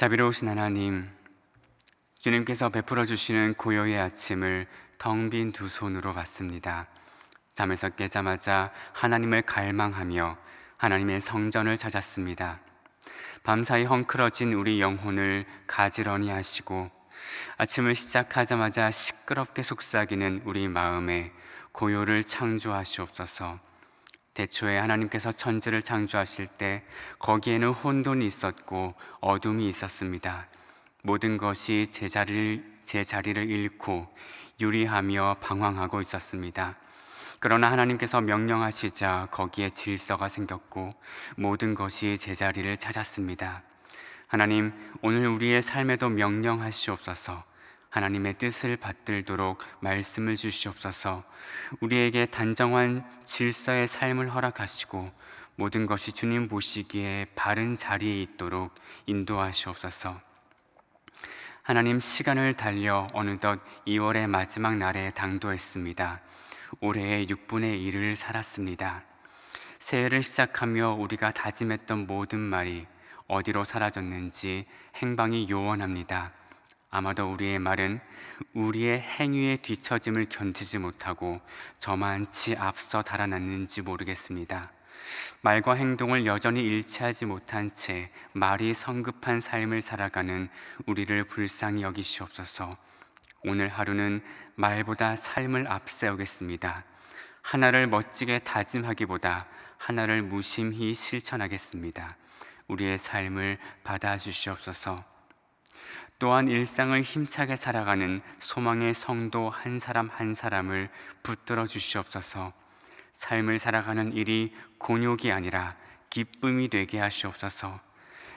자비로우신 하나님, 주님께서 베풀어 주시는 고요의 아침을 텅 빈 두 손으로 받습니다. 잠에서 깨자마자 하나님을 갈망하며 하나님의 성전을 찾았습니다. 밤사이 헝클어진 우리 영혼을 가지런히 하시고 아침을 시작하자마자 시끄럽게 속삭이는 우리 마음에 고요를 창조하시옵소서. 대초에 하나님께서 천지를 창조하실 때 거기에는 혼돈이 있었고 어둠이 있었습니다. 모든 것이 제자리를, 제자리를 잃고 유리하며 방황하고 있었습니다. 그러나 하나님께서 명령하시자 거기에 질서가 생겼고 모든 것이 제자리를 찾았습니다. 하나님, 오늘 우리의 삶에도 명령하시옵소서. 하나님의 뜻을 받들도록 말씀을 주시옵소서. 우리에게 단정한 질서의 삶을 허락하시고 모든 것이 주님 보시기에 바른 자리에 있도록 인도하시옵소서. 하나님 시간을 달려 어느덧 2월의 마지막 날에 당도했습니다. 올해의 6분의 1을 살았습니다. 새해를 시작하며 우리가 다짐했던 모든 말이 어디로 사라졌는지 행방이 요원합니다. 아마도 우리의 말은 우리의 행위의 뒤처짐을 견디지 못하고 저만치 앞서 달아났는지 모르겠습니다. 말과 행동을 여전히 일치하지 못한 채 말이 성급한 삶을 살아가는 우리를 불쌍히 여기시옵소서. 오늘 하루는 말보다 삶을 앞세우겠습니다. 하나를 멋지게 다짐하기보다 하나를 무심히 실천하겠습니다. 우리의 삶을 받아주시옵소서. 또한 일상을 힘차게 살아가는 소망의 성도 한 사람 한 사람을 붙들어 주시옵소서. 삶을 살아가는 일이 곤욕이 아니라 기쁨이 되게 하시옵소서.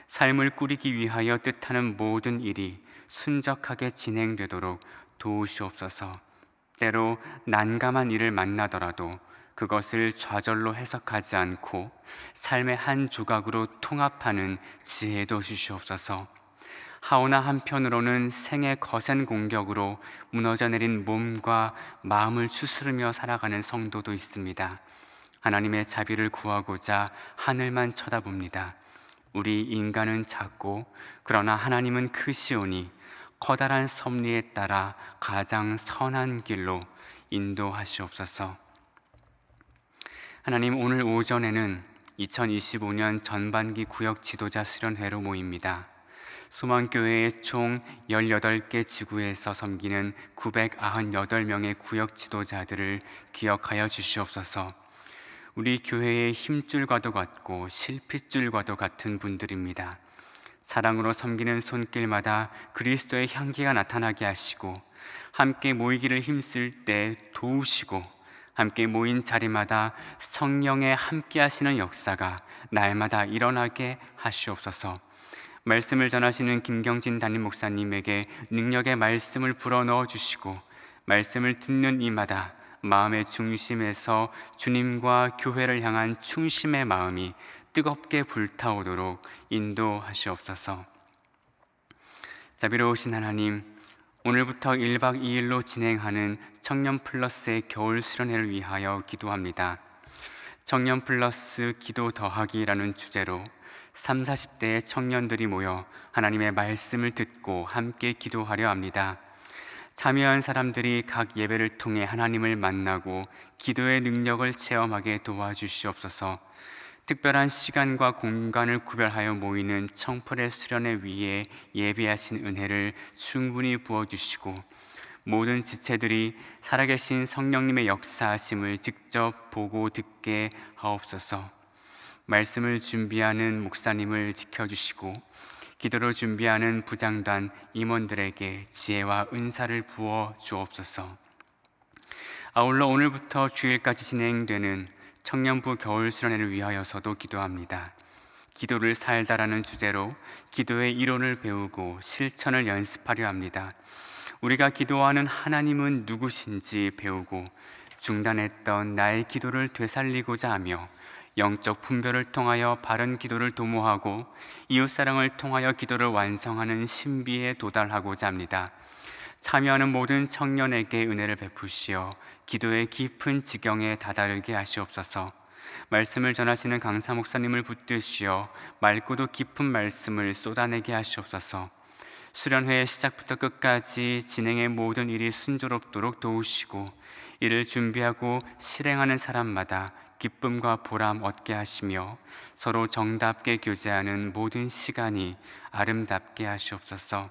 삶을 꾸리기 위하여 뜻하는 모든 일이 순적하게 진행되도록 도우시옵소서. 때로 난감한 일을 만나더라도 그것을 좌절로 해석하지 않고 삶의 한 조각으로 통합하는 지혜도 주시옵소서. 하오나 한편으로는 생의 거센 공격으로 무너져 내린 몸과 마음을 추스르며 살아가는 성도도 있습니다. 하나님의 자비를 구하고자 하늘만 쳐다봅니다. 우리 인간은 작고 그러나 하나님은 크시오니 커다란 섭리에 따라 가장 선한 길로 인도하시옵소서. 하나님 오늘 오전에는 2025년 전반기 구역 지도자 수련회로 모입니다. 수만교회의 총 18개 지구에서 섬기는 998명의 구역 지도자들을 기억하여 주시옵소서. 우리 교회의 힘줄과도 같고 실핏줄과도 같은 분들입니다. 사랑으로 섬기는 손길마다 그리스도의 향기가 나타나게 하시고 함께 모이기를 힘쓸 때 도우시고 함께 모인 자리마다 성령의 함께 하시는 역사가 날마다 일어나게 하시옵소서. 말씀을 전하시는 김경진 담임 목사님에게 능력의 말씀을 불어넣어 주시고 말씀을 듣는 이마다 마음의 중심에서 주님과 교회를 향한 충심의 마음이 뜨겁게 불타오도록 인도하시옵소서. 자비로우신 하나님, 오늘부터 1박 2일로 진행하는 청년 플러스의 겨울 수련회를 위하여 기도합니다. 청년 플러스 기도 더하기라는 주제로 3, 40대의 청년들이 모여 하나님의 말씀을 듣고 함께 기도하려 합니다. 참여한 사람들이 각 예배를 통해 하나님을 만나고 기도의 능력을 체험하게 도와주시옵소서. 특별한 시간과 공간을 구별하여 모이는 청풀의 수련회 위에 예배하신 은혜를 충분히 부어주시고 모든 지체들이 살아계신 성령님의 역사하심을 직접 보고 듣게 하옵소서. 말씀을 준비하는 목사님을 지켜주시고 기도로 준비하는 부장단 임원들에게 지혜와 은사를 부어 주옵소서. 아울러 오늘부터 주일까지 진행되는 청년부 겨울 수련회를 위하여서도 기도합니다. 기도를 살다라는 주제로 기도의 이론을 배우고 실천을 연습하려 합니다. 우리가 기도하는 하나님은 누구신지 배우고 중단했던 나의 기도를 되살리고자 하며 영적 분별을 통하여 바른 기도를 도모하고 이웃 사랑을 통하여 기도를 완성하는 신비에 도달하고자 합니다. 참여하는 모든 청년에게 은혜를 베푸시어 기도의 깊은 지경에 다다르게 하시옵소서. 말씀을 전하시는 강사 목사님을 붙드시어 맑고도 깊은 말씀을 쏟아내게 하시옵소서. 수련회 시작부터 끝까지 진행의 모든 일이 순조롭도록 도우시고 이를 준비하고 실행하는 사람마다 기쁨과 보람 얻게 하시며 서로 정답게 교제하는 모든 시간이 아름답게 하시옵소서.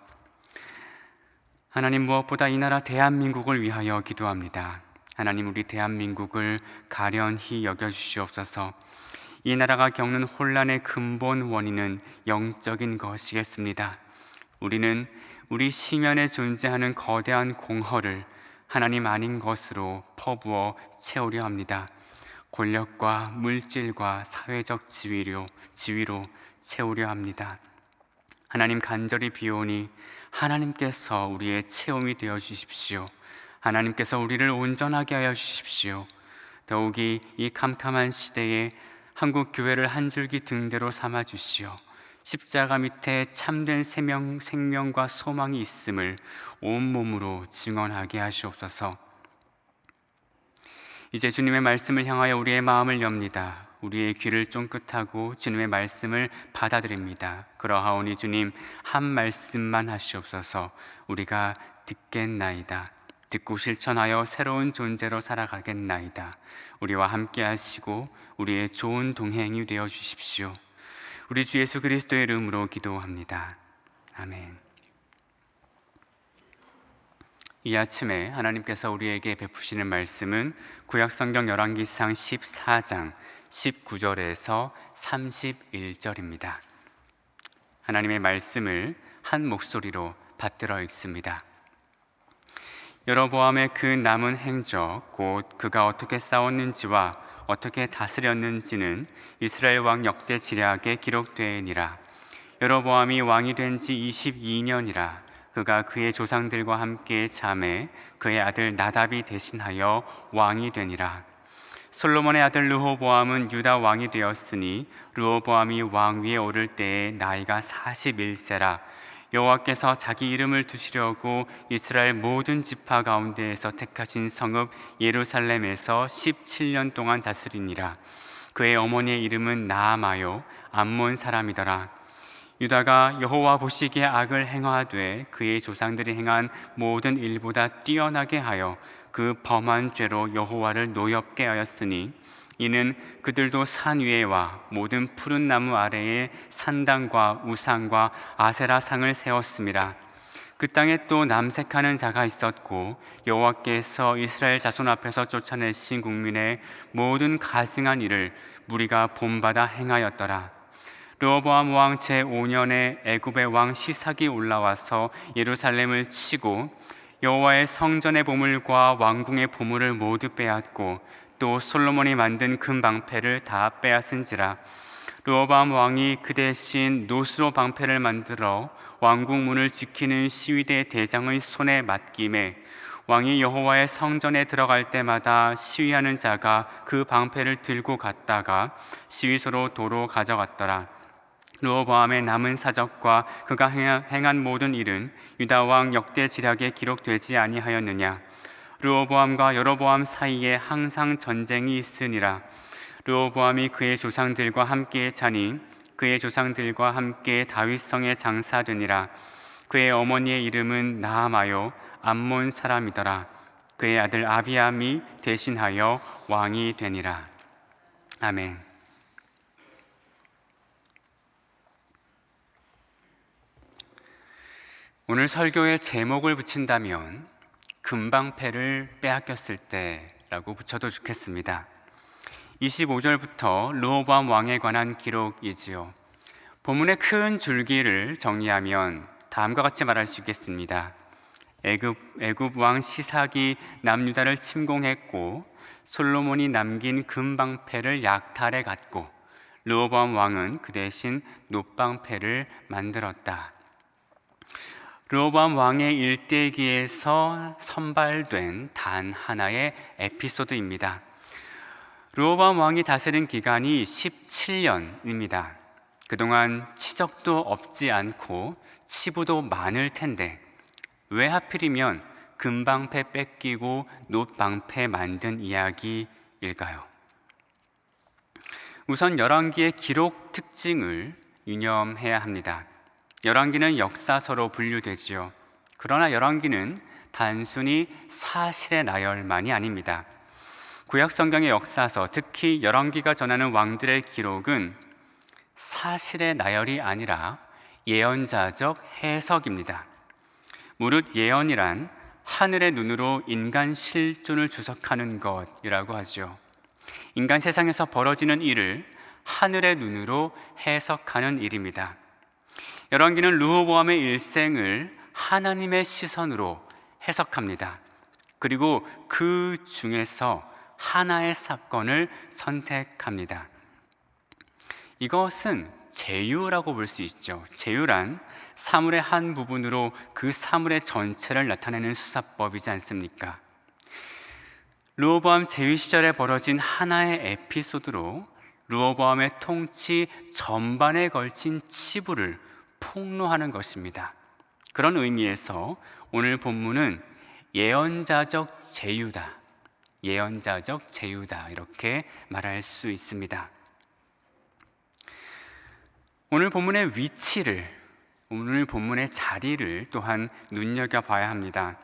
하나님 무엇보다 이 나라 대한민국을 위하여 기도합니다. 하나님 우리 대한민국을 가련히 여겨 주시옵소서. 이 나라가 겪는 혼란의 근본 원인은 영적인 것이겠습니다. 우리는 우리 시면에 존재하는 거대한 공허를 하나님 아닌 것으로 퍼부어 채우려 합니다. 권력과 물질과 사회적 지위로, 지위로 채우려 합니다. 하나님 간절히 비오니 하나님께서 우리의 체험이 되어 주십시오. 하나님께서 우리를 온전하게 하여 주십시오. 더욱이 이 캄캄한 시대에 한국 교회를 한 줄기 등대로 삼아 주시오. 십자가 밑에 참된 생명, 생명과 소망이 있음을 온 몸으로 증언하게 하시옵소서. 이제 주님의 말씀을 향하여 우리의 마음을 엽니다. 우리의 귀를 쫑긋하고 주님의 말씀을 받아들입니다. 그러하오니 주님 한 말씀만 하시옵소서. 우리가 듣겠나이다. 듣고 실천하여 새로운 존재로 살아가겠나이다. 우리와 함께 하시고 우리의 좋은 동행이 되어 주십시오. 우리 주 예수 그리스도의 이름으로 기도합니다. 아멘. 이 아침에 하나님께서 우리에게 베푸시는 말씀은 구약 성경 열왕기상 14장 19절에서 31절입니다. 하나님의 말씀을 한 목소리로 받들어 읽습니다. 여로보암의 그 남은 행적 곧 그가 어떻게 싸웠는지와 어떻게 다스렸는지는 이스라엘 왕 역대 지략에 기록되니라. 여로보암이 왕이 된 지 22년이라. 그가 그의 조상들과 함께 잠에 그의 아들 나답이 대신하여 왕이 되니라. 솔로몬의 아들 르호보암은 유다 왕이 되었으니 르호보암이 왕 위에 오를 때에 나이가 41세라. 여호와께서 자기 이름을 두시려고 이스라엘 모든 지파 가운데에서 택하신 성읍 예루살렘에서 17년 동안 다스리니라. 그의 어머니의 이름은 나아마요 암몬 사람이더라. 유다가 여호와 보시기에 악을 행하되 그의 조상들이 행한 모든 일보다 뛰어나게 하여 그 범한 죄로 여호와를 노엽게 하였으니 이는 그들도 산 위에와 모든 푸른 나무 아래에 산당과 우상과 아세라 상을 세웠습니다. 그 땅에 또 남색하는 자가 있었고 여호와께서 이스라엘 자손 앞에서 쫓아내신 국민의 모든 가증한 일을 무리가 본받아 행하였더라. 르호보암 왕 제5년에 애굽의 왕 시삭이 올라와서 예루살렘을 치고 여호와의 성전의 보물과 왕궁의 보물을 모두 빼앗고 또 솔로몬이 만든 금 방패를 다 빼앗은지라 르호밤 왕이 그 대신 노스로 방패를 만들어 왕국 문을 지키는 시위대 대장의 손에 맡김에 왕이 여호와의 성전에 들어갈 때마다 시위하는 자가 그 방패를 들고 갔다가 시위소로 도로 가져갔더라. 르호보암의 남은 사적과 그가 행한 모든 일은 유다 왕 역대 지략에 기록되지 아니하였느냐? 르호보암과 여로보암 사이에 항상 전쟁이 있으니라. 르호보암이 그의 조상들과 함께 자니 그의 조상들과 함께 다윗성에 장사되니라. 그의 어머니의 이름은 나아마요 암몬 사람이더라. 그의 아들 아비암이 대신하여 왕이 되니라. 아멘 오늘 설교의 제목을 붙인다면 금방패를 빼앗겼을 때라고 붙여도 좋겠습니다. 25절부터 르호보암 왕에 관한 기록이지요. 본문의 큰 줄기를 정리하면 다음과 같이 말할 수 있겠습니다. 애굽 애굽 왕 시삭이 남유다를 침공했고 솔로몬이 남긴 금방패를 약탈해 갔고 르호보암 왕은 그 대신 노방패를 만들었다. 르호보암 왕의 일대기에서 선발된 단 하나의 에피소드입니다. 르호보암 왕이 다스린 기간이 17년입니다. 그동안 치적도 없지 않고 치부도 많을 텐데 왜 하필이면 금방패 뺏기고 노방패 만든 이야기일까요? 우선 열왕기의 기록 특징을 유념해야 합니다. 열왕기는 역사서로 분류되지요. 그러나 열왕기는 단순히 사실의 나열만이 아닙니다. 구약 성경의 역사서, 특히 열왕기가 전하는 왕들의 기록은 사실의 나열이 아니라 예언자적 해석입니다. 무릇 예언이란 하늘의 눈으로 인간 실존을 주석하는 것이라고 하죠. 인간 세상에서 벌어지는 일을 하늘의 눈으로 해석하는 일입니다. 열왕기는 르호보암의 일생을 하나님의 시선으로 해석합니다. 그리고 그 중에서 하나의 사건을 선택합니다. 이것은 제유라고 볼 수 있죠. 제유란 사물의 한 부분으로 그 사물의 전체를 나타내는 수사법이지 않습니까? 르호보암 제위 시절에 벌어진 하나의 에피소드로 르호보암의 통치 전반에 걸친 치부를 폭로하는 것입니다. 그런 의미에서 오늘 본문은 예언자적 제유다. 예언자적 제유다. 이렇게 말할 수 있습니다. 오늘 본문의 위치를, 오늘 본문의 자리를 또한 눈여겨봐야 합니다.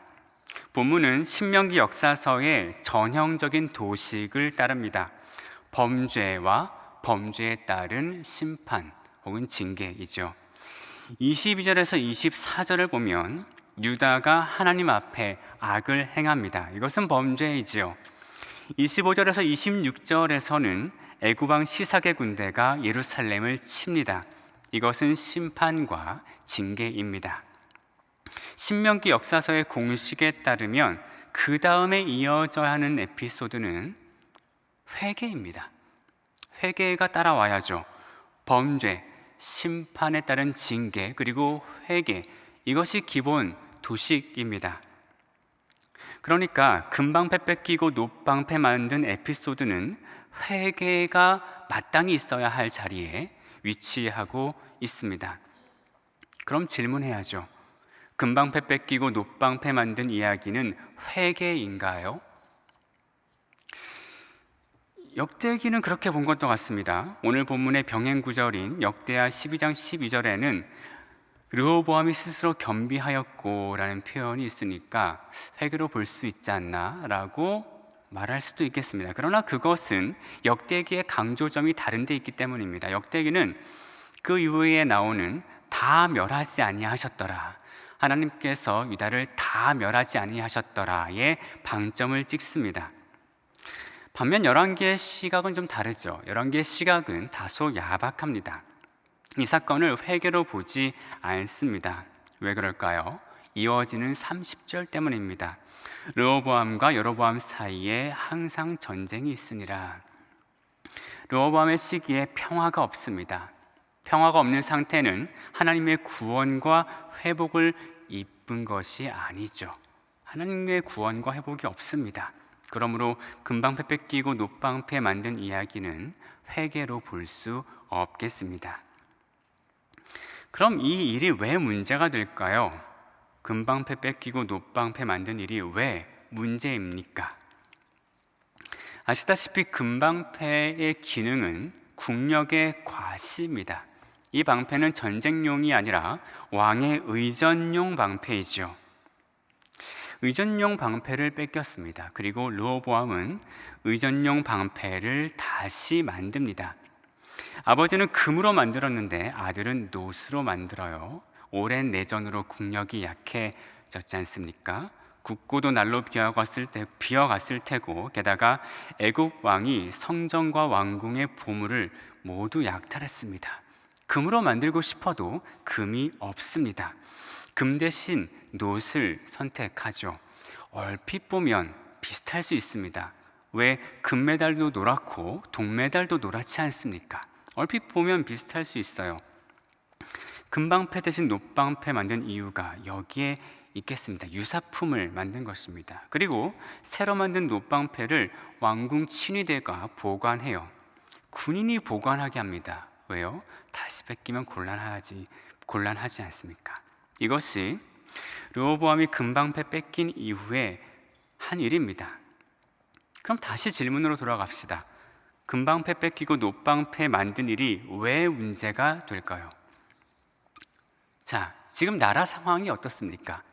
본문은 신명기 역사서의 전형적인 도식을 따릅니다. 범죄와 범죄에 따른 심판 혹은 징계이죠. 22절에서 24절을 보면 유다가 하나님 앞에 악을 행합니다. 이것은 범죄이지요. 25절에서 26절에서는 애굽왕 시삭의 군대가 예루살렘을 칩니다. 이것은 심판과 징계입니다. 신명기 역사서의 공식에 따르면 그 다음에 이어져야 하는 에피소드는 회개입니다. 회개가 따라와야죠. 범죄, 심판에 따른 징계, 그리고 회개. 이것이 기본 도식입니다. 그러니까 금방 패 뺏기고 노방 패 만든 에피소드는 회개가 마땅히 있어야 할 자리에 위치하고 있습니다. 그럼 질문해야죠. 금방 패 뺏기고 노방 패 만든 이야기는 회개인가요? 역대기는 그렇게 본 것도 같습니다. 오늘 본문의 병행 구절인 역대하 12장 12절에는 르호보암이 스스로 겸비하였고라는 표현이 있으니까 회개로 볼 수 있지 않나라고 말할 수도 있겠습니다. 그러나 그것은 역대기의 강조점이 다른 데 있기 때문입니다. 역대기는 그 이후에 나오는 다 멸하지 아니하셨더라. 하나님께서 유다를 다 멸하지 아니하셨더라의 방점을 찍습니다. 반면 열왕기의 시각은 좀 다르죠. 열왕기의 시각은 다소 야박합니다. 이 사건을 회개로 보지 않습니다. 왜 그럴까요? 이어지는 30절 때문입니다. 르호보암과 여로보암 사이에 항상 전쟁이 있으니라. 르호보암의 시기에 평화가 없습니다. 평화가 없는 상태는 하나님의 구원과 회복을 이쁜 것이 아니죠. 하나님의 구원과 회복이 없습니다. 그러므로 금방패 뺏기고 노방패 만든 이야기는 회개로 볼 수 없겠습니다. 그럼 이 일이 왜 문제가 될까요? 금방패 뺏기고 노방패 만든 일이 왜 문제입니까? 아시다시피 금방패의 기능은 국력의 과시입니다. 이 방패는 전쟁용이 아니라 왕의 의전용 방패이죠. 의전용 방패를 뺏겼습니다. 그리고 르호보암은 의전용 방패를 다시 만듭니다. 아버지는 금으로 만들었는데 아들은 노스로 만들어요. 오랜 내전으로 국력이 약해졌지 않습니까? 국고도 날로 비어갔을 때 비어갔을 테고 게다가 애국 왕이 성전과 왕궁의 보물을 모두 약탈했습니다. 금으로 만들고 싶어도 금이 없습니다. 금 대신 노을 선택하죠. 얼핏 보면 비슷할 수 있습니다. 왜 금메달도 노랗고 동메달도 노랗지 않습니까? 얼핏 보면 비슷할 수 있어요. 금방패 대신 노방패 만든 이유가 여기에 있겠습니다. 유사품을 만든 것입니다. 그리고 새로 만든 노방패를 왕궁 친위대가 보관해요. 군인이 보관하게 합니다. 왜요? 다시 뺏기면 곤란하지 곤란하지 않습니까? 이것이 르호보암이 금방패 뺏긴 이후에 한 일입니다. 그럼 다시 질문으로 돌아갑시다. 금방패 뺏기고 노방패 만든 일이 왜 문제가 될까요? 자, 지금 나라 상황이 어떻습니까?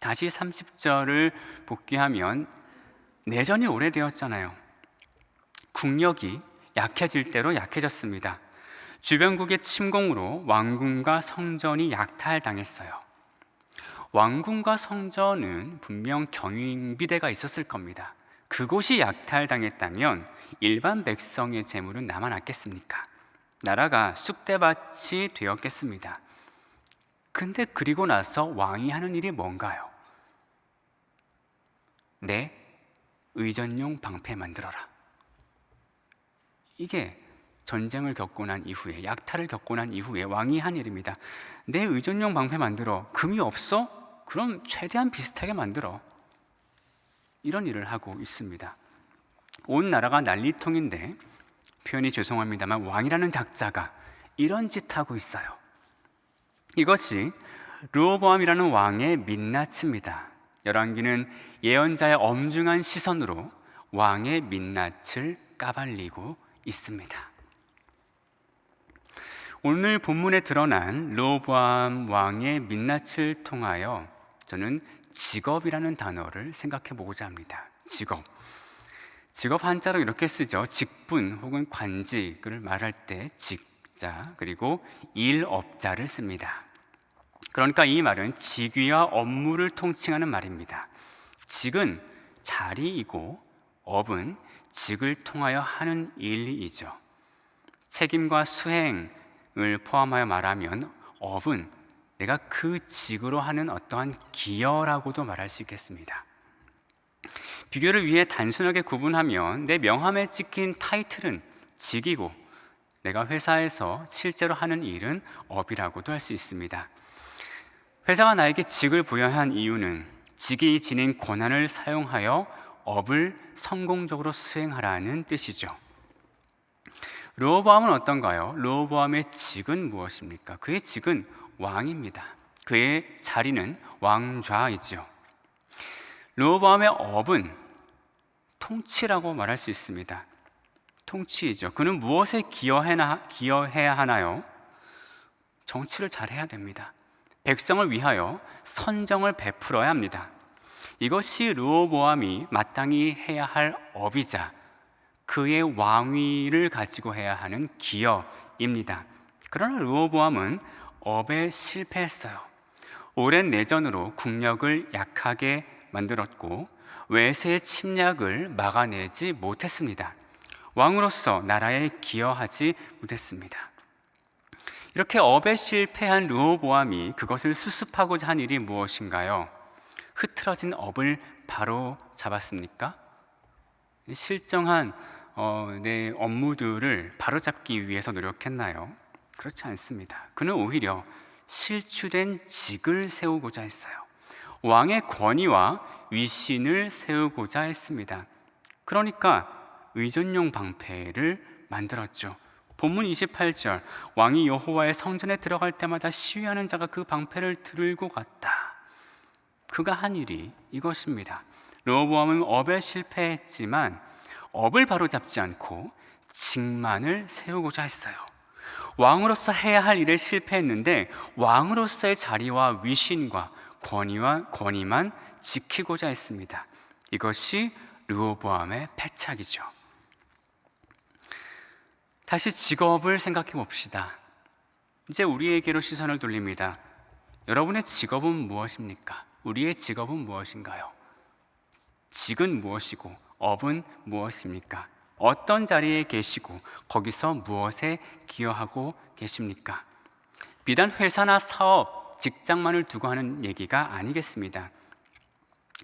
다시 30절을 복귀하면 내전이 오래되었잖아요. 국력이 약해질 대로 약해졌습니다. 주변국의 침공으로 왕궁과 성전이 약탈당했어요. 왕궁과 성전은 분명 경비대가 있었을 겁니다. 그곳이 약탈당했다면 일반 백성의 재물은 남아났겠습니까? 나라가 쑥대밭이 되었겠습니다. 근데 그리고 나서 왕이 하는 일이 뭔가요? 내 의전용 방패 만들어라. 이게 전쟁을 겪고 난 이후에 약탈을 겪고 난 이후에 왕이 한 일입니다. 내 의전용 방패 만들어. 금이 없어? 그럼 최대한 비슷하게 만들어. 이런 일을 하고 있습니다. 온 나라가 난리통인데 표현이 죄송합니다만 왕이라는 작자가 이런 짓 하고 있어요. 이것이 르호보암이라는 왕의 민낯입니다. 열왕기는 예언자의 엄중한 시선으로 왕의 민낯을 까발리고 있습니다. 오늘 본문에 드러난 르호보암 왕의 민낯을 통하여 저는 직업이라는 단어를 생각해 보고자 합니다. 직업. 직업 한자로 이렇게 쓰죠. 직분 혹은 관직을 말할 때 직자 그리고 일업자를 씁니다. 그러니까 이 말은 직위와 업무를 통칭하는 말입니다. 직은 자리이고 업은 직을 통하여 하는 일이죠. 책임과 수행 을 포함하여 말하면 업은 내가 그 직으로 하는 어떠한 기여라고도 말할 수 있겠습니다. 비교를 위해 단순하게 구분하면 내 명함에 찍힌 타이틀은 직이고 내가 회사에서 실제로 하는 일은 업이라고도 할 수 있습니다. 회사가 나에게 직을 부여한 이유는 직이 지닌 권한을 사용하여 업을 성공적으로 수행하라는 뜻이죠. 르호보암은 어떤가요? 르호보암의 직은 무엇입니까? 그의 직은 왕입니다. 그의 자리는 왕좌이지요. 르호보암의 업은 통치라고 말할 수 있습니다. 통치이죠. 그는 무엇에 기여해나, 기여해야 하나요? 정치를 잘해야 됩니다. 백성을 위하여 선정을 베풀어야 합니다. 이것이 르호보암이 마땅히 해야 할 업이자 그의 왕위를 가지고 해야 하는 기여입니다. 그러나 르호보암은 업에 실패했어요. 오랜 내전으로 국력을 약하게 만들었고 외세의 침략을 막아내지 못했습니다. 왕으로서 나라에 기여하지 못했습니다. 이렇게 업에 실패한 르호보암이 그것을 수습하고자 한 일이 무엇인가요? 흐트러진 업을 바로 잡았습니까? 실정한 어, 내 업무들을 바로잡기 위해서 노력했나요? 그렇지 않습니다. 그는 오히려 실추된 직을 세우고자 했어요. 왕의 권위와 위신을 세우고자 했습니다. 그러니까 의전용 방패를 만들었죠. 본문 28절 왕이 여호와의 성전에 들어갈 때마다 시위하는 자가 그 방패를 들고 갔다. 그가 한 일이 이것입니다. 르호보암은 업에 실패했지만 업을 바로잡지 않고 직만을 세우고자 했어요. 왕으로서 해야 할 일에 실패했는데 왕으로서의 자리와 위신과 권위와 권위만 지키고자 했습니다. 이것이 르호보암의 패착이죠. 다시 직업을 생각해 봅시다. 이제 우리에게로 시선을 돌립니다. 여러분의 직업은 무엇입니까? 우리의 직업은 무엇인가요? 직은 무엇이고 업은 무엇입니까? 어떤 자리에 계시고 거기서 무엇에 기여하고 계십니까? 비단 회사나 사업, 직장만을 두고 하는 얘기가 아니겠습니다.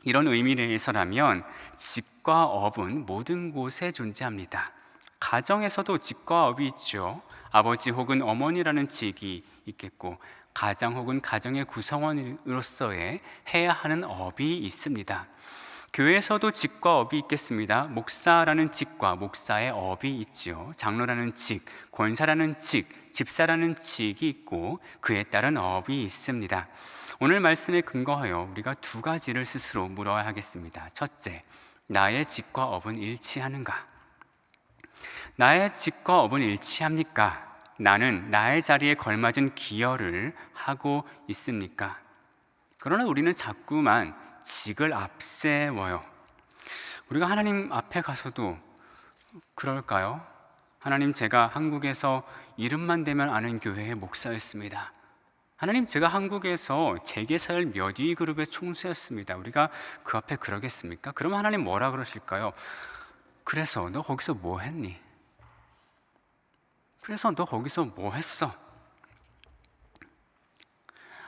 이런 의미 내에서라면 직과 업은 모든 곳에 존재합니다. 가정에서도 직과 업이 있죠. 아버지 혹은 어머니라는 직이 있겠고 가장 혹은 가정의 구성원으로서의 해야 하는 업이 있습니다. 교회에서도 직과 업이 있겠습니다. 목사라는 직과 목사의 업이 있지요. 장로라는 직, 권사라는 직, 집사라는 직이 있고 그에 따른 업이 있습니다. 오늘 말씀에 근거하여 우리가 두 가지를 스스로 물어야 하겠습니다. 첫째, 나의 직과 업은 일치하는가? 나의 직과 업은 일치합니까? 나는 나의 자리에 걸맞은 기여를 하고 있습니까? 그러나 우리는 자꾸만 직을 앞세워요. 우리가 하나님 앞에 가서도 그럴까요? 하나님 제가 한국에서 이름만 대면 아는 교회의 목사였습니다. 하나님 제가 한국에서 재계사열 몇위 그룹의 총수였습니다. 우리가 그 앞에 그러겠습니까? 그러면 하나님 뭐라 그러실까요? 그래서 너 거기서 뭐 했니? 그래서 너 거기서 뭐 했어?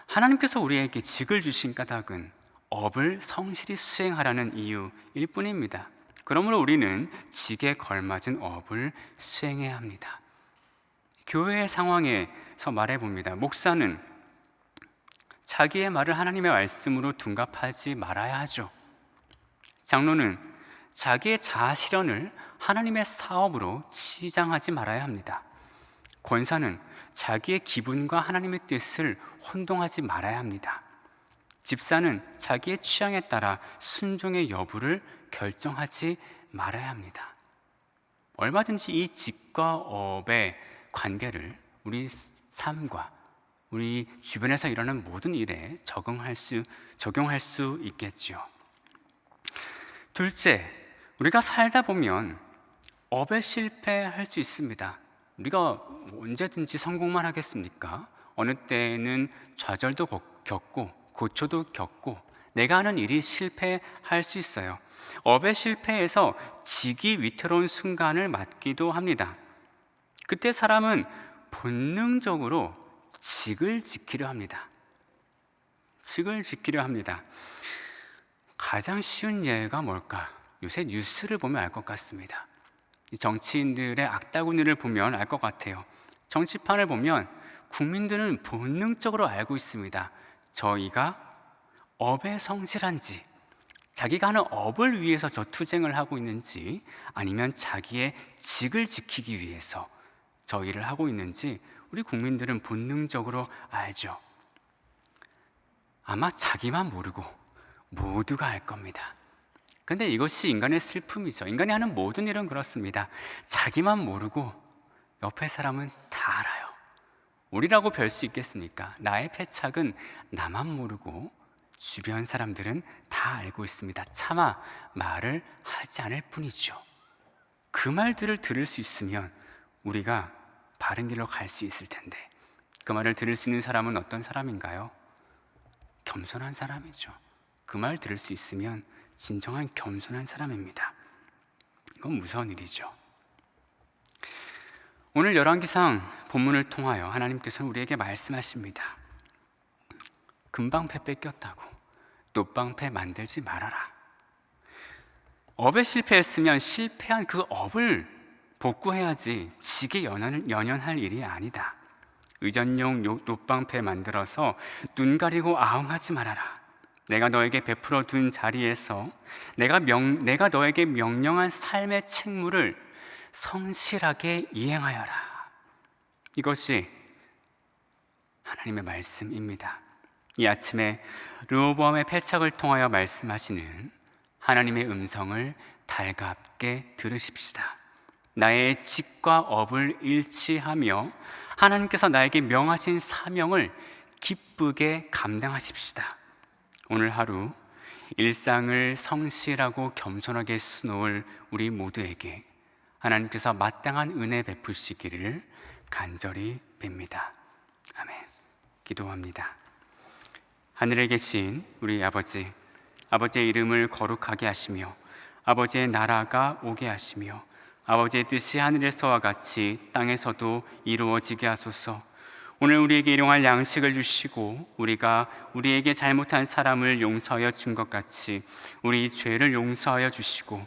하나님께서 우리에게 직을 주신 까닭은 업을 성실히 수행하라는 이유일 뿐입니다. 그러므로 우리는 직에 걸맞은 업을 수행해야 합니다. 교회의 상황에서 말해 봅니다. 목사는 자기의 말을 하나님의 말씀으로 둔갑하지 말아야 하죠. 장로는 자기의 자아 실현을 하나님의 사업으로 치장하지 말아야 합니다. 권사는 자기의 기분과 하나님의 뜻을 혼동하지 말아야 합니다. 집사는 자기의 취향에 따라 순종의 여부를 결정하지 말아야 합니다. 얼마든지 이 직과 업의 관계를 우리 삶과 우리 주변에서 일어나는 모든 일에 적응할 수 적용할 수 있겠지요. 둘째, 우리가 살다 보면 업에 실패할 수 있습니다. 우리가 언제든지 성공만 하겠습니까? 어느 때는 좌절도 겪고 고초도 겪고 내가 하는 일이 실패할 수 있어요. 업의 실패에서 지기 위태로운 순간을 맞기도 합니다. 그때 사람은 본능적으로 직을 지키려 합니다. 직을 지키려 합니다. 가장 쉬운 예가 뭘까? 요새 뉴스를 보면 알 것 같습니다. 정치인들의 악다구니를 보면 알 것 같아요. 정치판을 보면 국민들은 본능적으로 알고 있습니다. 저희가 업에 성실한지, 자기가 하는 업을 위해서 저 투쟁을 하고 있는지, 아니면 자기의 직을 지키기 위해서 저 일을 하고 있는지, 우리 국민들은 본능적으로 알죠. 아마 자기만 모르고 모두가 알 겁니다. 근데 이것이 인간의 슬픔이죠. 인간이 하는 모든 일은 그렇습니다. 자기만 모르고 옆에 사람은 다 알아요. 우리라고 별 수 있겠습니까? 나의 패착은 나만 모르고 주변 사람들은 다 알고 있습니다. 차마 말을 하지 않을 뿐이죠. 그 말들을 들을 수 있으면 우리가 바른 길로 갈 수 있을 텐데 그 말을 들을 수 있는 사람은 어떤 사람인가요? 겸손한 사람이죠. 그 말 들을 수 있으면 진정한 겸손한 사람입니다. 이건 무서운 일이죠. 오늘 열왕기상 본문을 통하여 하나님께서는 우리에게 말씀하십니다. 금방패 뺏겼다고 노방패 만들지 말아라. 업에 실패했으면 실패한 그 업을 복구해야지 지게 연연, 할 일이 아니다. 의전용 노방패 만들어서 눈 가리고 아웅하지 말아라. 내가 너에게 베풀어 둔 자리에서 내가 명, 내가 너에게 명령한 삶의 책무를 성실하게 이행하여라. 이것이 하나님의 말씀입니다. 이 아침에 르호보암의 패착을 통하여 말씀하시는 하나님의 음성을 달갑게 들으십시다. 나의 직과 업을 일치하며 하나님께서 나에게 명하신 사명을 기쁘게 감당하십시다. 오늘 하루 일상을 성실하고 겸손하게 수놓을 우리 모두에게 하나님께서 마땅한 은혜 베푸시기를 간절히 빕니다. 아멘. 기도합니다. 하늘에 계신 우리 아버지, 아버지의 이름을 거룩하게 하시며 아버지의 나라가 오게 하시며 아버지의 뜻이 하늘에서와 같이 땅에서도 이루어지게 하소서. 오늘 우리에게 일용할 양식을 주시고 우리가 우리에게 잘못한 사람을 용서하여 준 것 같이 우리 죄를 용서하여 주시고